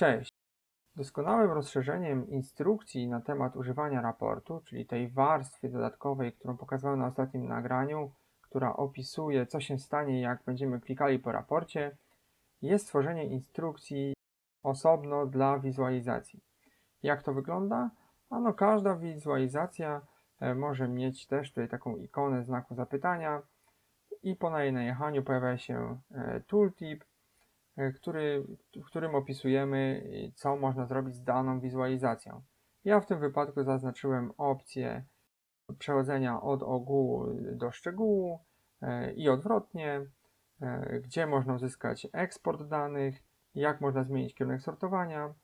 Cześć. Doskonałym rozszerzeniem instrukcji na temat używania raportu, czyli tej warstwie dodatkowej, którą pokazałem na ostatnim nagraniu, która opisuje, co się stanie, jak będziemy klikali po raporcie, jest stworzenie instrukcji osobno dla wizualizacji. Jak to wygląda? Ano, każda wizualizacja e, może mieć też tutaj taką ikonę znaku zapytania i po jej najechaniu pojawia się e, tooltip, który, w którym opisujemy, y, co można zrobić z daną wizualizacją. Ja w tym wypadku zaznaczyłem opcję przechodzenia od ogółu do szczegółu e, i odwrotnie, e, gdzie można uzyskać eksport danych, jak można zmienić kierunek sortowania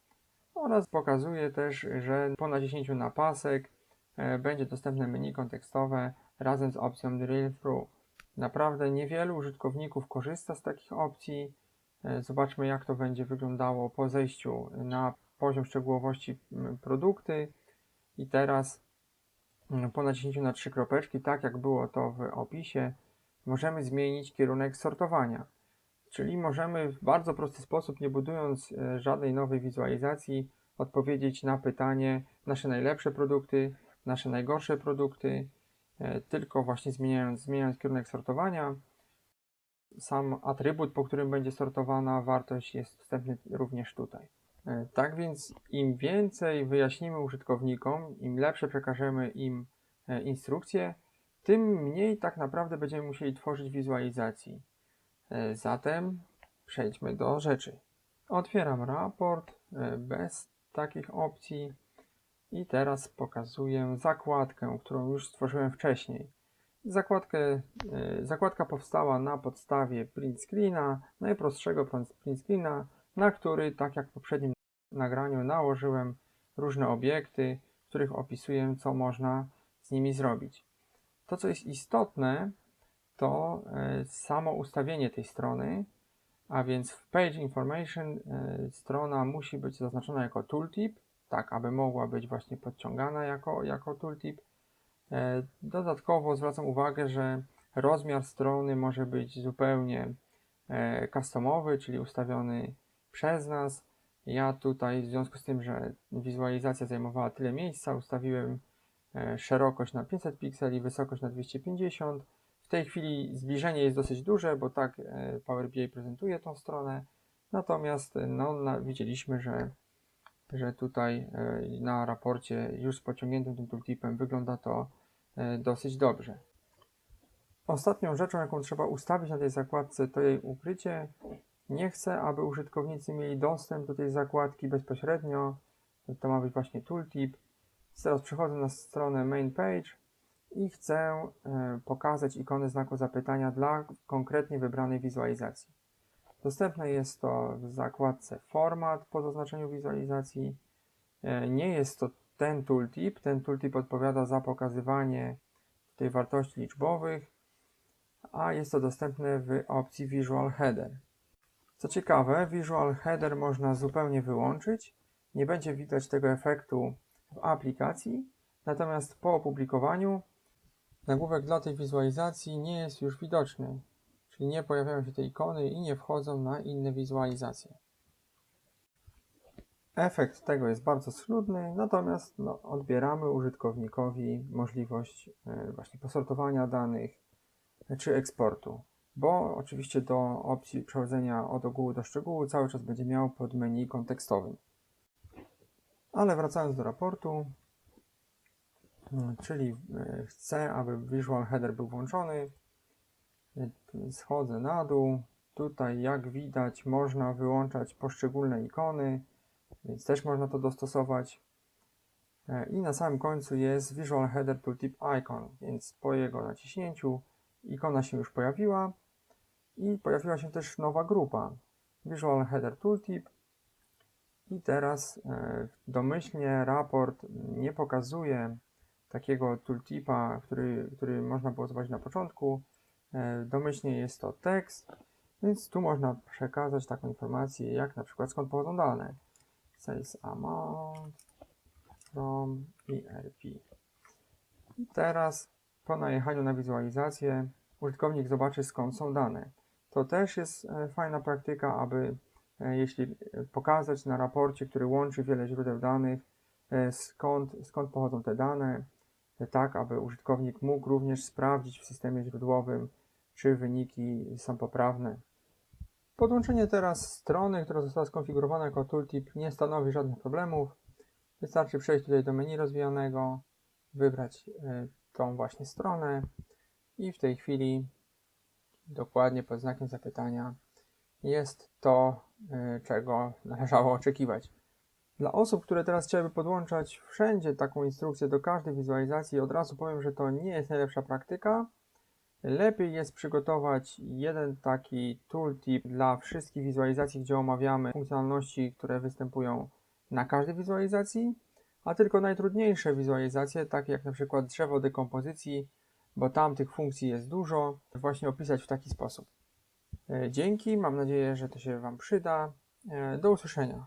oraz pokazuje też, że po naciśnięciu na pasek e, będzie dostępne menu kontekstowe razem z opcją Drill Through. Naprawdę niewielu użytkowników korzysta z takich opcji. E, Zobaczmy, jak to będzie wyglądało po zejściu na poziom szczegółowości produkty. I teraz po naciśnięciu na trzy kropeczki, tak jak było to w opisie, możemy zmienić kierunek sortowania. Czyli możemy w bardzo prosty sposób, nie budując e, żadnej nowej wizualizacji, odpowiedzieć na pytanie nasze najlepsze produkty, nasze najgorsze produkty, e, tylko właśnie zmieniając, zmieniając kierunek sortowania. Sam atrybut, po którym będzie sortowana wartość jest dostępny również tutaj. E, Tak więc im więcej wyjaśnimy użytkownikom, im lepsze przekażemy im e, instrukcje, tym mniej tak naprawdę będziemy musieli tworzyć wizualizacji. E, Zatem przejdźmy do rzeczy. Otwieram raport bez takich opcji i teraz pokazuję zakładkę, którą już stworzyłem wcześniej. Zakładkę, e, zakładka powstała na podstawie print screena, najprostszego print screena, na który, tak jak w poprzednim nagraniu, nałożyłem różne obiekty, w których opisuję, co można z nimi zrobić. To, co jest istotne, to e, samo ustawienie tej strony, a więc w Page Information e, strona musi być zaznaczona jako tooltip, tak aby mogła być właśnie podciągana jako, jako tooltip. E, Dodatkowo zwracam uwagę, że rozmiar strony może być zupełnie e, customowy, czyli ustawiony przez nas. Ja tutaj w związku z tym, że wizualizacja zajmowała tyle miejsca, ustawiłem e, szerokość na 500 pikseli, wysokość na 250. W tej chwili zbliżenie jest dosyć duże, bo tak Power BI prezentuje tą stronę. Natomiast no, widzieliśmy, że, że tutaj e, na raporcie już z pociągniętym tym tooltipem wygląda to e, dosyć dobrze. Ostatnią rzeczą, jaką trzeba ustawić na tej zakładce, to jej ukrycie. Nie chcę, aby użytkownicy mieli dostęp do tej zakładki bezpośrednio. To ma być właśnie tooltip. Teraz przechodzę na stronę main page i chcę e, pokazać ikonę znaku zapytania dla konkretnie wybranej wizualizacji. Dostępne jest to w zakładce Format po zaznaczeniu wizualizacji. E, Nie jest to ten tooltip. Ten tooltip odpowiada za pokazywanie tej wartości liczbowych, a jest to dostępne w opcji Visual Header. Co ciekawe, Visual Header można zupełnie wyłączyć. Nie będzie widać tego efektu w aplikacji, natomiast po opublikowaniu nagłówek dla tej wizualizacji nie jest już widoczny, czyli nie pojawiają się te ikony i nie wchodzą na inne wizualizacje. Efekt tego jest bardzo schludny, natomiast no, odbieramy użytkownikowi możliwość e, właśnie posortowania danych e, czy eksportu, bo oczywiście do opcji przechodzenia od ogółu do szczegółu cały czas będzie miał pod menu kontekstowym. Ale wracając do raportu, Mm, czyli e, chcę, aby Visual Header był włączony. Schodzę na dół. Tutaj, jak widać, można wyłączać poszczególne ikony, więc też można to dostosować. E, I na samym końcu jest Visual Header Tooltip Icon, więc po jego naciśnięciu ikona się już pojawiła i pojawiła się też nowa grupa Visual Header Tooltip. I teraz e, domyślnie raport nie pokazuje takiego tooltipa, który, który można było zobaczyć na początku. E, Domyślnie jest to tekst, więc tu można przekazać taką informację, jak na przykład skąd pochodzą dane. Sales amount from ERP. I teraz po najechaniu na wizualizację użytkownik zobaczy skąd są dane. To też jest e, fajna praktyka, aby e, jeśli pokazać na raporcie, który łączy wiele źródeł danych, skąd, skąd pochodzą te dane, tak aby użytkownik mógł również sprawdzić w systemie źródłowym, czy wyniki są poprawne. Podłączenie teraz strony, która została skonfigurowana jako tooltip nie stanowi żadnych problemów. Wystarczy przejść tutaj do menu rozwijanego, wybrać y, tą właśnie stronę i w tej chwili dokładnie pod znakiem zapytania jest to, y, czego należało oczekiwać. Dla osób, które teraz chciałyby podłączać wszędzie taką instrukcję do każdej wizualizacji, od razu powiem, że to nie jest najlepsza praktyka. Lepiej jest przygotować jeden taki tooltip dla wszystkich wizualizacji, gdzie omawiamy funkcjonalności, które występują na każdej wizualizacji, a tylko najtrudniejsze wizualizacje, takie jak na przykład drzewo dekompozycji, bo tam tych funkcji jest dużo, właśnie opisać w taki sposób. E, Dzięki, mam nadzieję, że to się Wam przyda. E, Do usłyszenia.